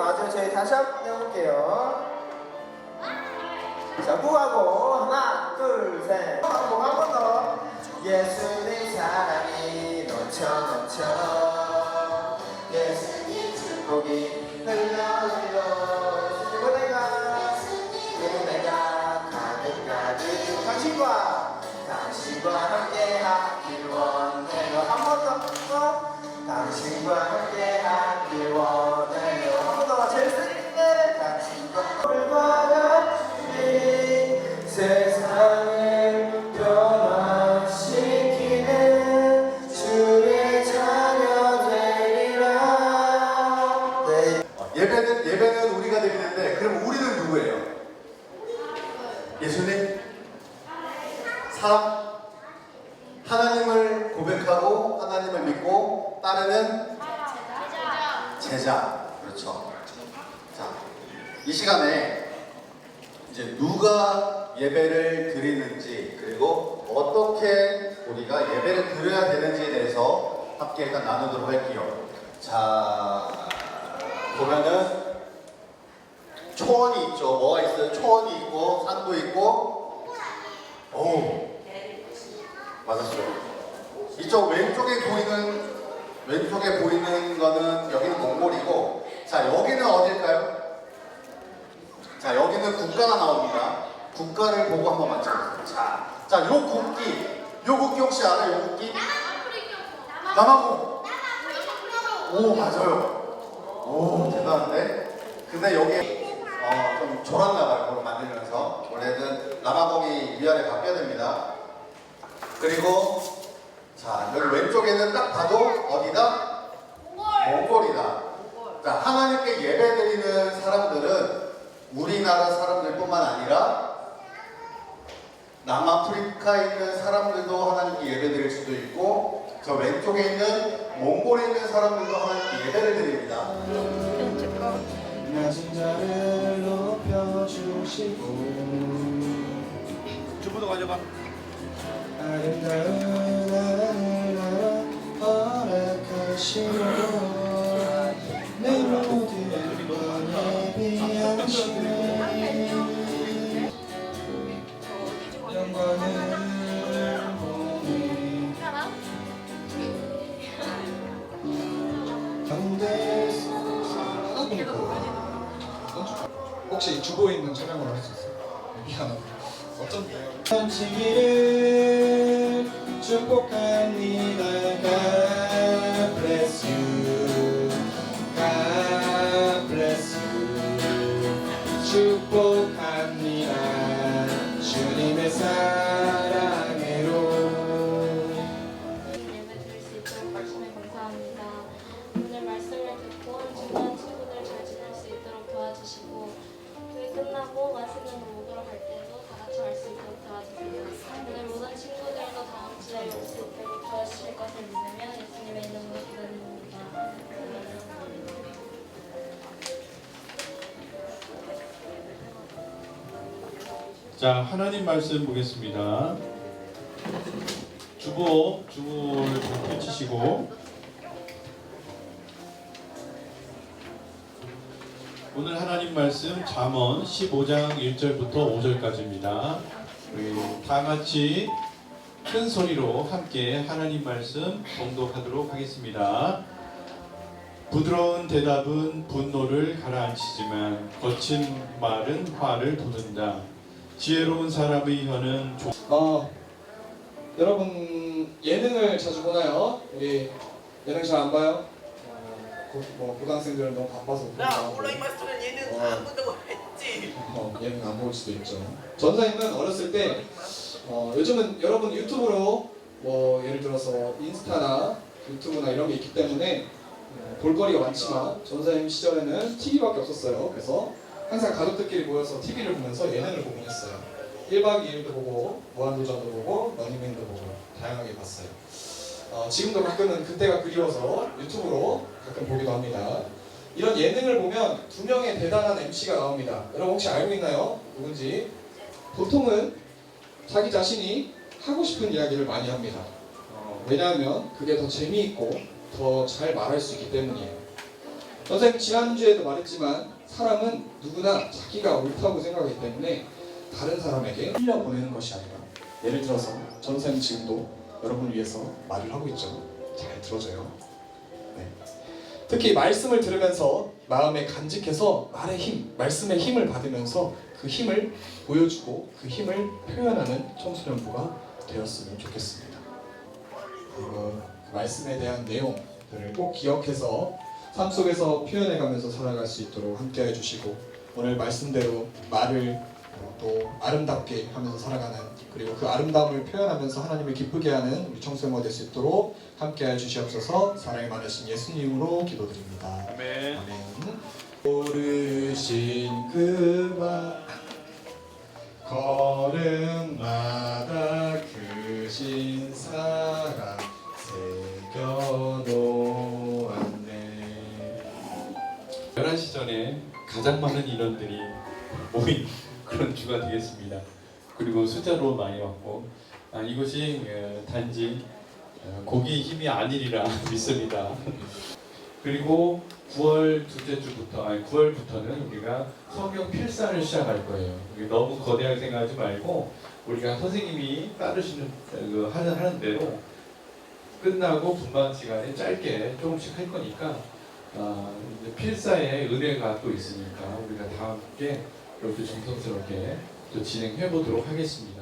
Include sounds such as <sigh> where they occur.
기억나죠? 저희 다시 한번 해볼게요. 자, 구하고 하나, 둘, 셋. 하고 한번 더. 예수님 사랑이 넘쳐 넘쳐. 예수님 축복이 흘러 흘러. 예수님 은혜가 은혜가 가득 가득. 당신과 당신과 함께 하길 원해요. 한번 더. 당신과 누구예요? 예수님? 사람? 하나님을 고백하고 하나님을 믿고 따르는 제자. 그렇죠. 자, 이 시간에 이제 누가 예배를 드리는지 그리고 어떻게 우리가 예배를 드려야 되는지에 대해서 함께 일단 나누도록 할게요. 자, 보면은 초원이 있죠. 뭐가 있어요? 초원이 있고 산도 있고. 오, 맞았어요. 이쪽 왼쪽에 보이는 왼쪽에 보이는 거는 여기는 몽골이고, 자 여기는 어딜까요? 자 여기는 국가가 나옵니다. 국가를 보고 한번 맞춰보세요. 자, 자, 요 국기, 요 국기 혹시 알아요? 요 국기? 남아공. 오 맞아요. 오 대단한데. 근데 여기 어 좀 졸았나 봐요. 그걸 만들면서 원래는 남아공이 위아래 바뀌어야 됩니다. 그리고 자 여기 왼쪽에는 딱 봐도 어디다? 몽골이다. 자 하나님께 예배 드리는 사람들은 우리나라 사람들뿐만 아니라 남아프리카에 있는 사람들도 하나님께 예배 드릴 수도 있고 저 왼쪽에 있는 몽골에 있는 사람들도 하나님께 예배를 드립니다. 낮은 자를 높여주시고 주부도 가져가. 아름다운 혹시 주보에 있는 촬영을 할 수 있어요? 미안하다. 어쩐 던지기를 축복합니다. 자, 하나님 말씀 보겠습니다. 주보, 주보를 좀 펼치시고 오늘 하나님 말씀 잠언 15장 1절부터 5절까지입니다. 우리 다 같이 큰 소리로 함께 하나님 말씀 봉독하도록 하겠습니다. 부드러운 대답은 분노를 가라앉히지만 거친 말은 화를 돋는다. 지혜로운 사람의 혀는 조... 어, 여러분 예능을 자주 보나요? 우리 예능 잘 안 봐요? 어, 고, 뭐 고등학생들은 너무 바빠서 나 않고. 온라인 마스터는 얘는 어. 안 본다고 했지. 어, 예능 안 볼 수도 있죠. 전사님은 어렸을 때 어, 요즘은 여러분 유튜브로 뭐 예를 들어서 인스타나 유튜브나 이런 게 있기 때문에 어, 볼거리가 많지만 전사님 시절에는 TV밖에 없었어요. 그래서 항상 가족들끼리 모여서 TV를 보면서 예능을 보긴 했어요. 1박 2일도 보고 무한도전도 보고 러닝맨도 보고 다양하게 봤어요. 어, 지금도 가끔은 그때가 그리워서 유튜브로 가끔 보기도 합니다. 이런 예능을 보면 두 명의 대단한 MC가 나옵니다. 여러분 혹시 알고 있나요? 누군지? 보통은 자기 자신이 하고 싶은 이야기를 많이 합니다. 어, 왜냐하면 그게 더 재미있고 더 잘 말할 수 있기 때문이에요. 선생님 지난주에도 말했지만 사람은 누구나 자기가 옳다고 생각하기 때문에 다른 사람에게 흘려 보내는 것이 아니라 예를 들어서 전 선생님 지금도 여러분을 위해서 말을 하고 있죠. 잘 들어줘요. 네. 특히 말씀을 들으면서 마음에 간직해서 말의 힘, 말씀의 힘을 받으면서 그 힘을 보여주고 그 힘을 표현하는 청소년부가 되었으면 좋겠습니다. 그리고 그 말씀에 대한 내용들을 꼭 기억해서 삶 속에서 표현해 가면서 살아갈 수 있도록 함께 해 주시고 오늘 말씀대로 말을 어, 또 아름답게 하면서 살아가는 그리고 그 아름다움을 표현하면서 하나님을 기쁘게 하는 우리 청소년가 될 수 있도록 함께 해 주시옵소서 사랑이 많으신 예수님으로 기도드립니다. 아멘. 아멘. 오르신 그마 가장 많은 인원들이 모인 <laughs> 그런 주가 되겠습니다. 그리고 숫자로 많이 왔고 아, 이것이 어, 단지 어, 고기의 힘이 아니리라 <laughs> 믿습니다. 그리고 9월 둘째 주부터 아니 9월부터는 우리가 성경 필사를 시작할 거예요. 너무 거대하게 생각하지 말고 우리가 선생님이 따르시는 그 하는 하는 대로 끝나고 분반 시간에 짧게 조금씩 할 거니까 아, 필사의 은혜가 또 있으니까 우리가 다 함께 이렇게 정성스럽게 또 진행해 보도록 하겠습니다.